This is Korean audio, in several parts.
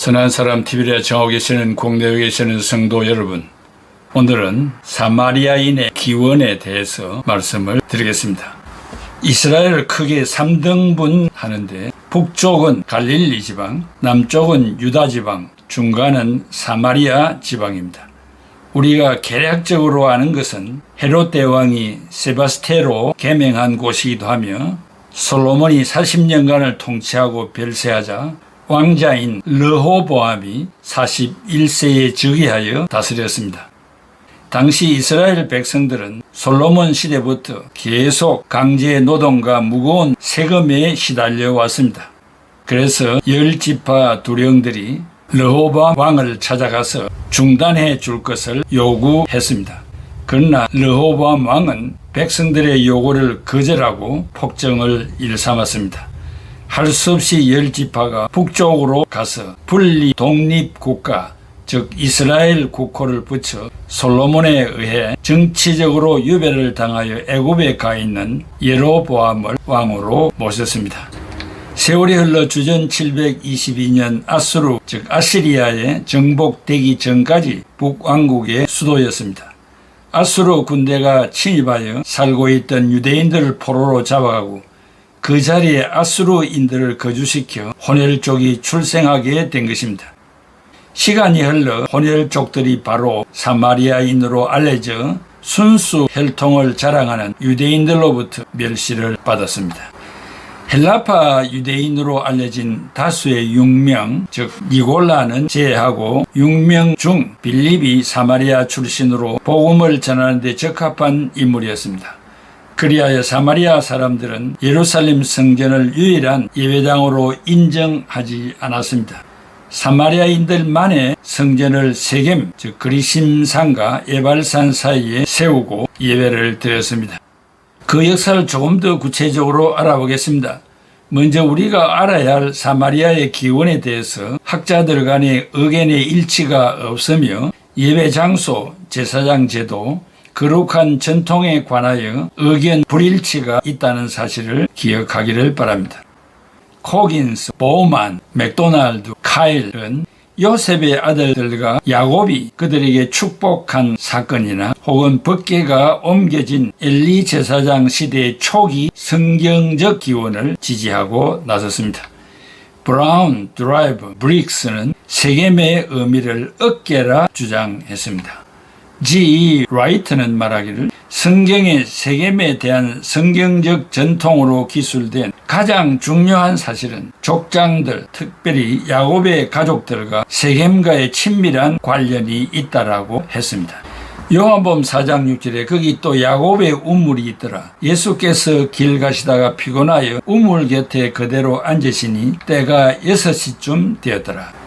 선한 사람 TV에 정하고 계시는 국내에 계시는 성도 여러분, 오늘은 사마리아인의 기원에 대해서 말씀을 드리겠습니다. 이스라엘을 크게 3등분 하는데 북쪽은 갈릴리 지방, 남쪽은 유다 지방, 중간은 사마리아 지방입니다. 우리가 개략적으로 아는 것은 헤롯 대왕이 세바스테로 개명한 곳이기도 하며 솔로몬이 40년간을 통치하고 별세하자 왕자인 르호보암이 41세에 즉위하여 다스렸습니다. 당시 이스라엘 백성들은 솔로몬 시대부터 계속 강제 노동과 무거운 세금에 시달려 왔습니다. 그래서 열 지파 두령들이 르호바 왕을 찾아가서 중단해 줄 것을 요구했습니다. 그러나 르호보암 왕은 백성들의 요구를 거절하고 폭정을 일삼았습니다. 할 수 없이 열 지파가 북쪽으로 가서 분리 독립 국가 즉 이스라엘 국호를 붙여 솔로몬에 의해 정치적으로 유배를 당하여 애굽에 가 있는 예로보암을 왕으로 모셨습니다. 세월이 흘러 주전 722년 아수르 즉 아시리아에 정복되기 전까지 북왕국의 수도였습니다. 아수르 군대가 침입하여 살고 있던 유대인들을 포로로 잡아가고 그 자리에 아수르인들을 거주시켜 혼혈족이 출생하게 된 것입니다. 시간이 흘러 혼혈족들이 바로 사마리아인으로 알려져 순수 혈통을 자랑하는 유대인들로부터 멸시를 받았습니다. 헬라파 유대인으로 알려진 다수의 융명, 즉 니골라는 제외하고 융명 중 빌립이 사마리아 출신으로 복음을 전하는 데 적합한 인물이었습니다. 그리하여 사마리아 사람들은 예루살렘 성전을 유일한 예배당으로 인정하지 않았습니다. 사마리아인들만의 성전을 세겜, 즉 그리심산과 에발산 사이에 세우고 예배를 드렸습니다. 그 역사를 조금 더 구체적으로 알아보겠습니다. 먼저 우리가 알아야 할 사마리아의 기원에 대해서 학자들 간의 의견의 일치가 없으며 예배 장소, 제사장 제도, 거룩한 전통에 관하여 의견 불일치가 있다는 사실을 기억하기를 바랍니다. 코긴스, 보만, 맥도날드, 카일은 요셉의 아들들과 야곱이 그들에게 축복한 사건이나 혹은 법계가 옮겨진 엘리 제사장 시대의 초기 성경적 기원을 지지하고 나섰습니다. 브라운, 드라이브, 브릭스는 세겜의 의미를 어깨라 주장했습니다. G. 라이트는 말하기를 성경의 세겜에 대한 성경적 전통으로 기술된 가장 중요한 사실은 족장들, 특별히 야곱의 가족들과 세겜과의 친밀한 관련이 있다라고 했습니다. 요한복음 4장 6절에 거기 또 야곱의 우물이 있더라. 예수께서 길 가시다가 피곤하여 우물 곁에 그대로 앉으시니 때가 6시쯤 되었더라.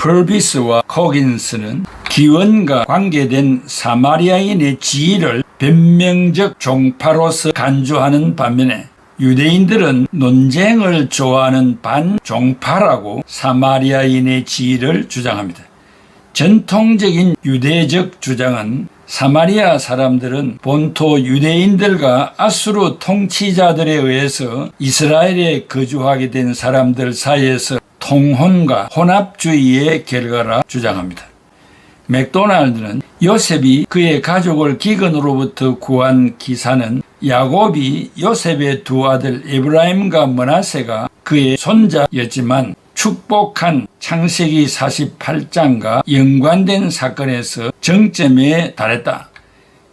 펄비스와 코긴스는 기원과 관계된 사마리아인의 지위를 변명적 종파로서 간주하는 반면에 유대인들은 논쟁을 좋아하는 반종파라고 사마리아인의 지위를 주장합니다. 전통적인 유대적 주장은 사마리아 사람들은 본토 유대인들과 아수르 통치자들에 의해서 이스라엘에 거주하게 된 사람들 사이에서 통혼과 혼합주의의 결과라 주장합니다. 맥도날드는 요셉이 그의 가족을 기근으로부터 구한 기사는 야곱이 요셉의 두 아들 에브라임과 머나세가 그의 손자였지만 축복한 창세기 48장과 연관된 사건에서 정점에 달했다.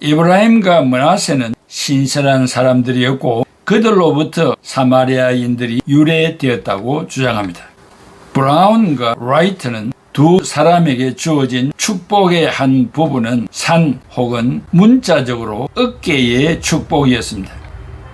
에브라임과 머나세는 신실한 사람들이었고 그들로부터 사마리아인들이 유래되었다고 주장합니다. 브라운과 라이트는 두 사람에게 주어진 축복의 한 부분은 산 혹은 문자적으로 어깨의 축복이었습니다.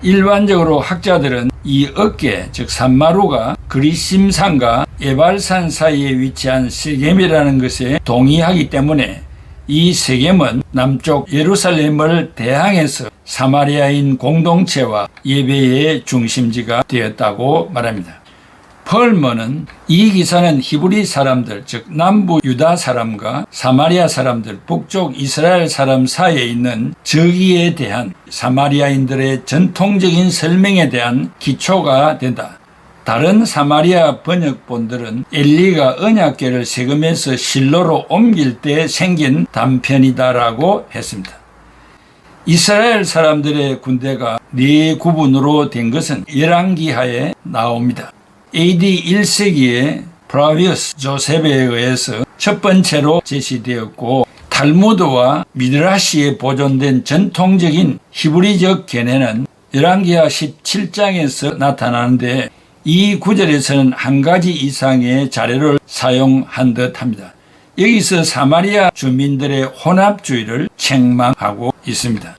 일반적으로 학자들은 이 어깨, 즉 산마루가 그리심산과 에발산 사이에 위치한 세겜이라는 것에 동의하기 때문에 이 세겜은 남쪽 예루살렘을 대항해서 사마리아인 공동체와 예배의 중심지가 되었다고 말합니다. 펄머는 이 기사는 히브리 사람들, 즉 남부 유다 사람과 사마리아 사람들, 북쪽 이스라엘 사람 사이에 있는 저기에 대한 사마리아인들의 전통적인 설명에 대한 기초가 된다. 다른 사마리아 번역본들은 엘리가 언약궤를 세금에서 실로로 옮길 때 생긴 단편이다라고 했습니다. 이스라엘 사람들의 군대가 네 구분으로 된 것은 열왕기하에 나옵니다. AD 1세기에 브라비우스 조셉에 의해서 첫 번째로 제시되었고 탈무드와 미드라시에 보존된 전통적인 히브리적 견해는 열왕기하 17장에서 나타나는데 이 구절에서는 한 가지 이상의 자료를 사용한 듯합니다. 여기서 사마리아 주민들의 혼합주의를 책망하고 있습니다.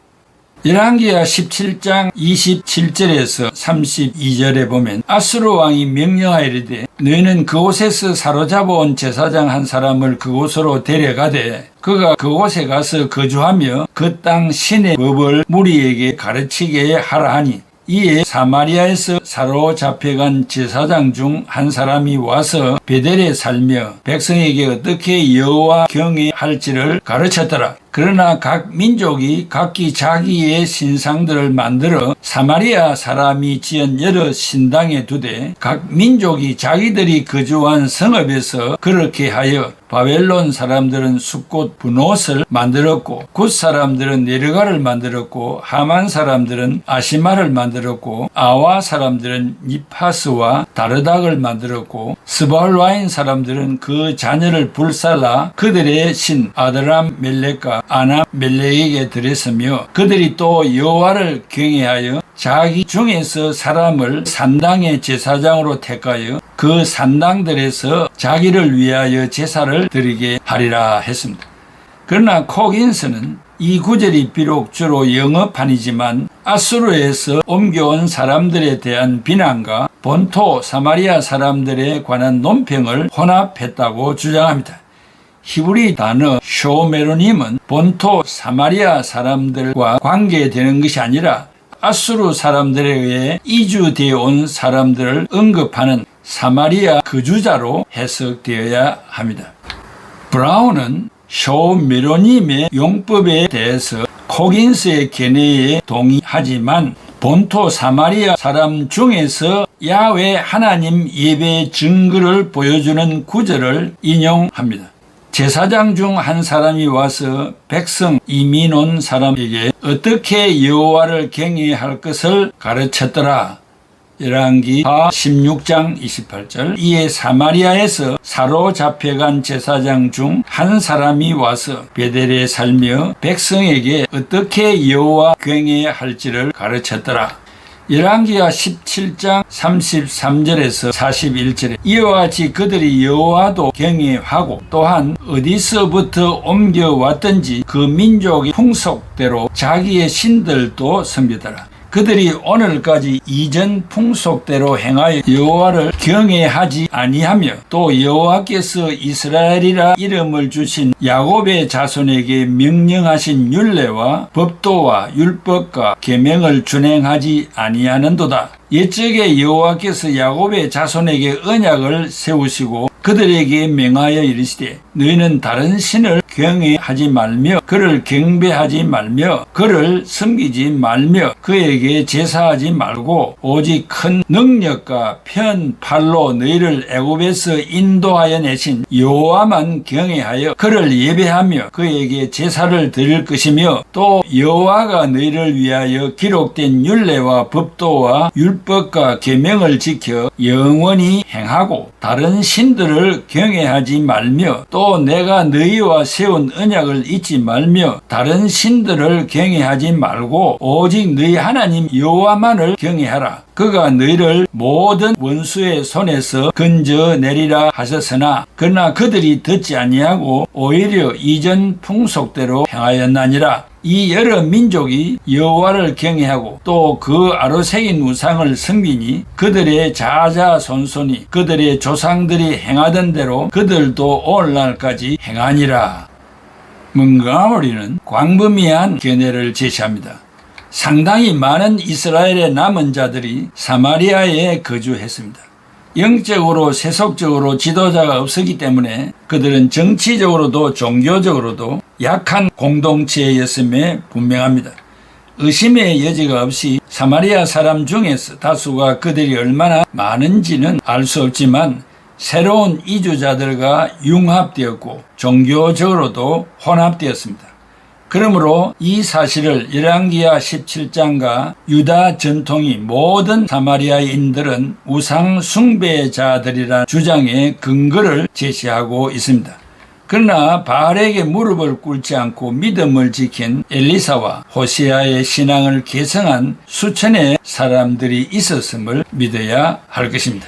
열왕기하 17장 27절에서 32절에 보면 아수르 왕이 명령하이르되 너희는 그곳에서 사로잡아온 제사장 한 사람을 그곳으로 데려가되 그가 그곳에 가서 거주하며 그 땅 신의 법을 무리에게 가르치게 하라 하니 이에 사마리아에서 사로잡혀간 제사장 중 한 사람이 와서 베델에 살며 백성에게 어떻게 여호와 경외할지를 가르쳤더라. 그러나 각 민족이 각기 자기의 신상들을 만들어 사마리아 사람이 지은 여러 신당에 두되 각 민족이 자기들이 거주한 성읍에서 그렇게 하여 바벨론 사람들은 숫꽃 분옷을 만들었고 굿 사람들은 네르가를 만들었고 하만 사람들은 아시마를 만들었고 아와 사람들은 니파스와 다르닥을 만들었고 스발와인 사람들은 그 자녀를 불살라 그들의 신 아드람 멜렉과 아나 멜렉에게 드렸으며 그들이 또 여호와를 경외하여 자기 중에서 사람을 산당의 제사장으로 택하여 그 산당들에서 자기를 위하여 제사를 드리게 하리라 했습니다. 그러나 코긴스는 이 구절이 비록 주로 영어판이지만 아수르에서 옮겨온 사람들에 대한 비난과 본토 사마리아 사람들에 관한 논평을 혼합했다고 주장합니다. 히브리 단어 쇼메로님은 본토 사마리아 사람들과 관계되는 것이 아니라 아수르 사람들에 의해 이주되어 온 사람들을 언급하는 사마리아 거주자로 해석되어야 합니다. 브라운은 쇼메로님의 용법에 대해서 코긴스의 견해에 동의하지만 본토 사마리아 사람 중에서 야외 하나님 예배 증거를 보여주는 구절을 인용합니다. 제사장 중 한 사람이 와서 백성 이민 온 사람에게 어떻게 여호와를 경외할 것을 가르쳤더라. 열왕기 하 16장 28절 이에 사마리아에서 사로잡혀간 제사장 중 한 사람이 와서 베델에 살며 백성에게 어떻게 여호와 경외할지를 가르쳤더라. 열왕기하 17장 33절에서 41절에 이와 같이 그들이 여호와도 경외하고 또한 어디서부터 옮겨왔든지 그 민족의 풍속대로 자기의 신들도 섬기더라. 그들이 오늘까지 이전 풍속대로 행하여 여호와를 경외하지 아니하며 또 여호와께서 이스라엘이라 이름을 주신 야곱의 자손에게 명령하신 율례와 법도와 율법과 계명을 준행하지 아니하는도다. 옛적에 여호와께서 야곱의 자손에게 언약을 세우시고 그들에게 명하여 이르시되 너희는 다른 신을 경외하지 말며 그를 경배하지 말며 그를 섬기지 말며 그에게 제사하지 말고 오직 큰 능력과 편 팔로 너희를 애굽에서 인도하여 내신 여호와만 경외하여 그를 예배하며 그에게 제사를 드릴 것이며 또 여호와가 너희를 위하여 기록된 율례와 법도와 율 법과 계명을 지켜 영원히 행하고 다른 신들을 경외하지 말며 또 내가 너희와 세운 언약을 잊지 말며 다른 신들을 경외하지 말고 오직 너희 하나님 여호와만을 경외하라. 그가 너희를 모든 원수의 손에서 건져내리라 하셨으나 그러나 그들이 듣지 아니하고 오히려 이전 풍속대로 행하였나니라. 이 여러 민족이 여호와를 경외하고 또 그 아로새긴 우상을 섬기니 그들의 자자손손이 그들의 조상들이 행하던 대로 그들도 오늘날까지 행하니라. 문가모리는 광범위한 견해를 제시합니다. 상당히 많은 이스라엘의 남은 자들이 사마리아에 거주했습니다. 영적으로 세속적으로 지도자가 없었기 때문에 그들은 정치적으로도 종교적으로도 약한 공동체였음에 분명합니다. 의심의 여지가 없이 사마리아 사람 중에서 다수가 그들이 얼마나 많은지는 알 수 없지만 새로운 이주자들과 융합되었고 종교적으로도 혼합되었습니다. 그러므로 이 사실을 열왕기하 17장과 유다 전통이 모든 사마리아인들은 우상 숭배자들이라는 주장의 근거를 제시하고 있습니다. 그러나 바알에게 무릎을 꿇지 않고 믿음을 지킨 엘리사와 호시아의 신앙을 계승한 수천의 사람들이 있었음을 믿어야 할 것입니다.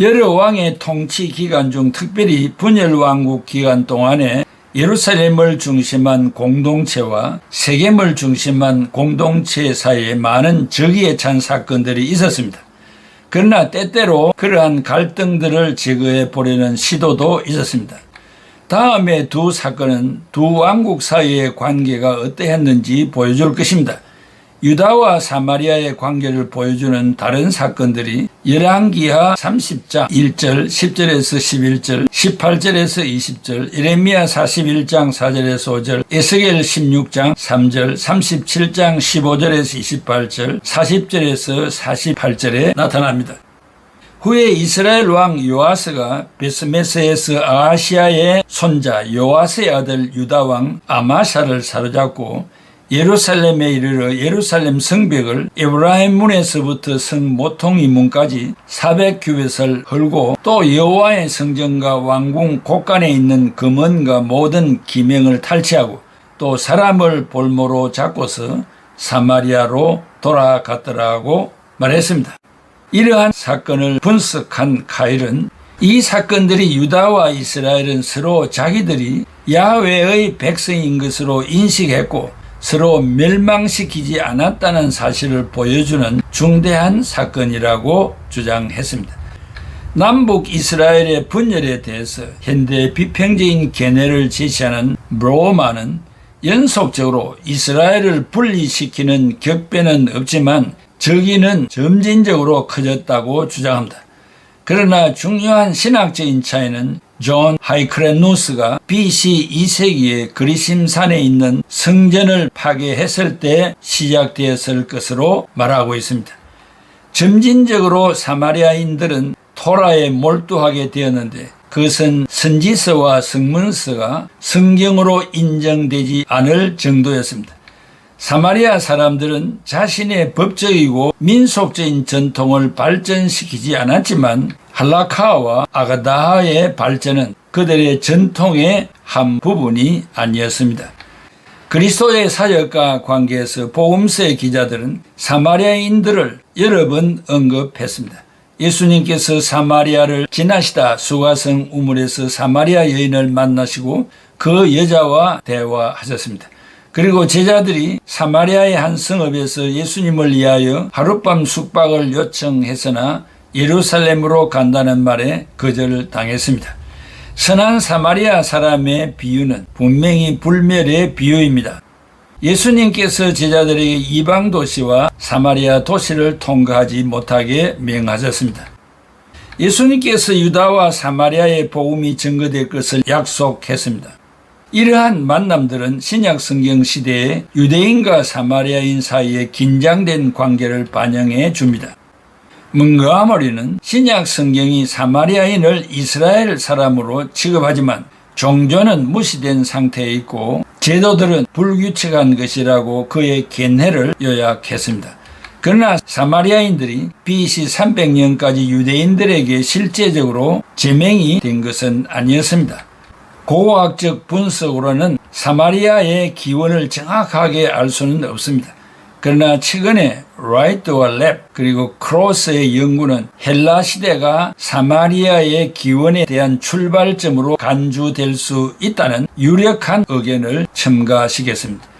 여러 왕의 통치 기간 중 특별히 분열 왕국 기간 동안에 예루살렘을 중심한 공동체와 세겜을 중심한 공동체 사이에 많은 적의에 찬 사건들이 있었습니다. 그러나 때때로 그러한 갈등들을 제거해 보려는 시도도 있었습니다. 다음에 두 사건은 두 왕국 사이의 관계가 어떠했는지 보여줄 것입니다. 유다와 사마리아의 관계를 보여주는 다른 사건들이 열왕기하 30장 1절 10절에서 11절 18절에서 20절 예레미야 41장 4절에서 5절 에스겔 16장 3절 37장 15절에서 28절 40절에서 48절에 나타납니다. 후에 이스라엘 왕 요아스가 베스메스에서 아시아의 손자 요아스의 아들 유다 왕 아마샤를 사로잡고 예루살렘에 이르러 예루살렘 성벽을 에브라임 문에서부터 성 모통이 문까지 400규빗을 헐고 또 여호와의 성전과 왕궁 곳간에 있는 금원과 모든 기명을 탈취하고 또 사람을 볼모로 잡고서 사마리아로 돌아갔더라고 말했습니다. 이러한 사건을 분석한 카일은 이 사건들이 유다와 이스라엘은 서로 자기들이 야훼의 백성인 것으로 인식했고 서로 멸망시키지 않았다는 사실을 보여주는 중대한 사건이라고 주장했습니다. 남북 이스라엘의 분열에 대해서 현대 비평적인 견해를 제시하는 브로마는 연속적으로 이스라엘을 분리시키는 격배는 없지만 적이는 점진적으로 커졌다고 주장합니다. 그러나 중요한 신학적인 차이는 존 하이크레누스가 BC 2세기에 그리심산에 있는 성전을 파괴했을 때 시작되었을 것으로 말하고 있습니다. 점진적으로 사마리아인들은 토라에 몰두하게 되었는데 그것은 선지서와 성문서가 성경으로 인정되지 않을 정도였습니다. 사마리아 사람들은 자신의 법적이고 민속적인 전통을 발전시키지 않았지만 할라카와 아가다하의 발전은 그들의 전통의 한 부분이 아니었습니다. 그리스도의 사역과 관계에서 복음서의 기자들은 사마리아인들을 여러 번 언급했습니다. 예수님께서 사마리아를 지나시다 수가성 우물에서 사마리아 여인을 만나시고 그 여자와 대화하셨습니다. 그리고 제자들이 사마리아의 한 성읍에서 예수님을 위하여 하룻밤 숙박을 요청했으나 예루살렘으로 간다는 말에 거절을 당했습니다. 선한 사마리아 사람의 비유는 분명히 불멸의 비유입니다. 예수님께서 제자들에게 이방 도시와 사마리아 도시를 통과하지 못하게 명하셨습니다. 예수님께서 유다와 사마리아의 복음이 증거될 것을 약속했습니다. 이러한 만남들은 신약 성경 시대에 유대인과 사마리아인 사이에 긴장된 관계를 반영해 줍니다. 문거아머리는 신약 성경이 사마리아인을 이스라엘 사람으로 취급하지만 종교는 무시된 상태에 있고 제도들은 불규칙한 것이라고 그의 견해를 요약했습니다. 그러나 사마리아인들이 BC 300년까지 유대인들에게 실제적으로 제명이 된 것은 아니었습니다. 고고학적 분석으로는 사마리아의 기원을 정확하게 알 수는 없습니다. 그러나 최근에 라이트와 랩 그리고 크로스의 연구는 헬라 시대가 사마리아의 기원에 대한 출발점으로 간주될 수 있다는 유력한 의견을 첨가시켰습니다.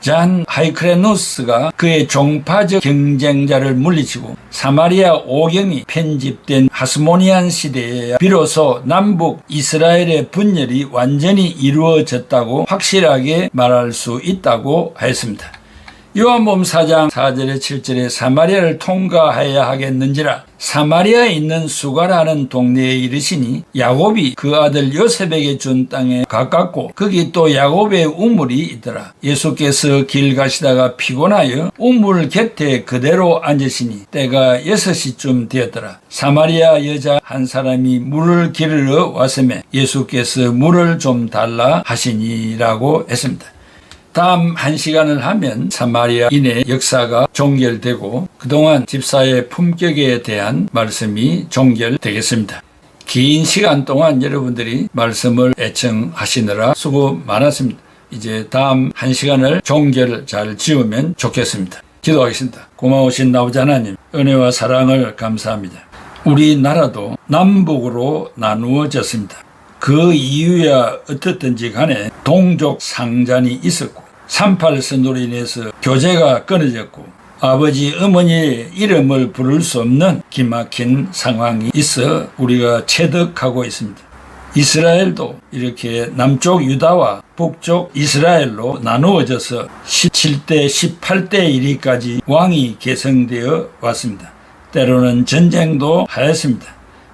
잔 하이크레누스가 그의 종파적 경쟁자를 물리치고 사마리아 오경이 편집된 하스모니안 시대에 비로소 남북 이스라엘의 분열이 완전히 이루어졌다고 확실하게 말할 수 있다고 했습니다. 요한복음 4장 4절에 7절에 사마리아를 통과해야 하겠는지라 사마리아에 있는 수가라는 동네에 이르시니 야곱이 그 아들 요셉에게 준 땅에 가깝고 거기 또 야곱의 우물이 있더라. 예수께서 길 가시다가 피곤하여 우물 곁에 그대로 앉으시니 때가 6시쯤 되었더라. 사마리아 여자 한 사람이 물을 기르러 왔음에 예수께서 물을 좀 달라 하시니라고 했습니다 다음 한 시간을 하면 사마리아인의 역사가 종결되고 그동안 집사의 품격에 대한 말씀이 종결되겠습니다. 긴 시간 동안 여러분들이 말씀을 애청하시느라 수고 많았습니다. 이제 다음 한 시간을 종결 잘 지으면 좋겠습니다. 기도하겠습니다. 고마우신 나오자 하나님, 은혜와 사랑을 감사합니다. 우리나라도 남북으로 나누어졌습니다. 그 이유야 어떻든지 간에 동족 상잔이 있었고 38 선도로 인해서 교제가 끊어졌고 아버지 어머니의 이름을 부를 수 없는 기막힌 상황이 있어 우리가 체득하고 있습니다. 이스라엘도 이렇게 남쪽 유다와 북쪽 이스라엘로 나누어져서 17대 18대 1위까지 왕이 계승되어 왔습니다. 때로는 전쟁도 하였습니다.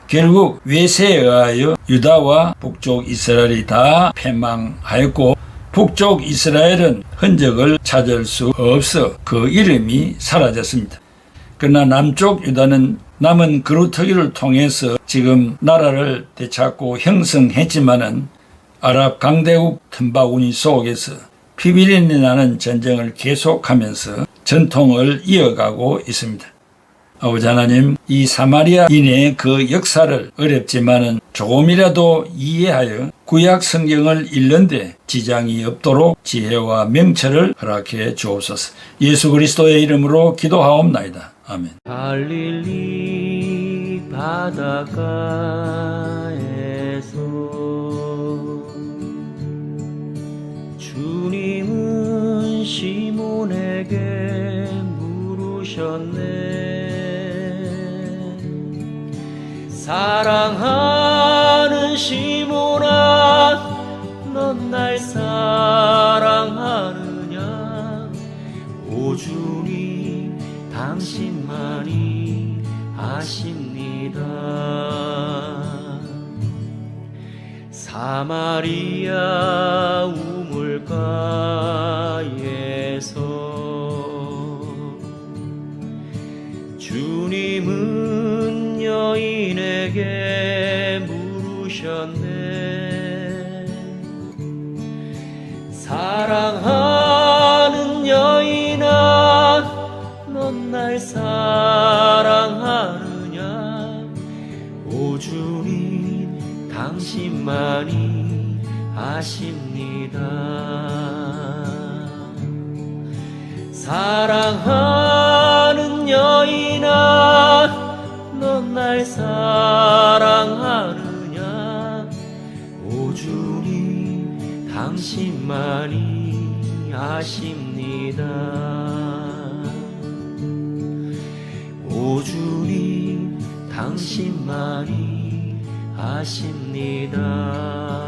결국 외세에 의하여 유다와 북쪽 이스라엘이 다 패망하였고 북쪽 이스라엘은 흔적을 찾을 수 없어 그 이름이 사라졌습니다. 그러나 남쪽 유다는 남은 그루터기를 통해서 지금 나라를 되찾고 형성했지만은 아랍 강대국 틈바구니 속에서 피비린내 나는 전쟁을 계속하면서 전통을 이어가고 있습니다. 아버지 하나님, 이 사마리아인의 그 역사를 어렵지만은 조금이라도 이해하여 구약 성경을 읽는데 지장이 없도록 지혜와 명철을 허락해 주옵소서. 예수 그리스도의 이름으로 기도하옵나이다. 아멘. 갈릴리 바닷가에서 주님은 시몬에게 물으셨네 사랑하는 시몬 사마리아 우물가에서 주님은 여인에게 물으셨네. 사랑하는 여인아 넌 날 사랑하느냐? 오 주님 당신만이 아십니다. 사랑하는 여인아 넌 날 사랑하느냐? 오 주님 당신만이 아십니다. 오 주님 당신만이 아십니다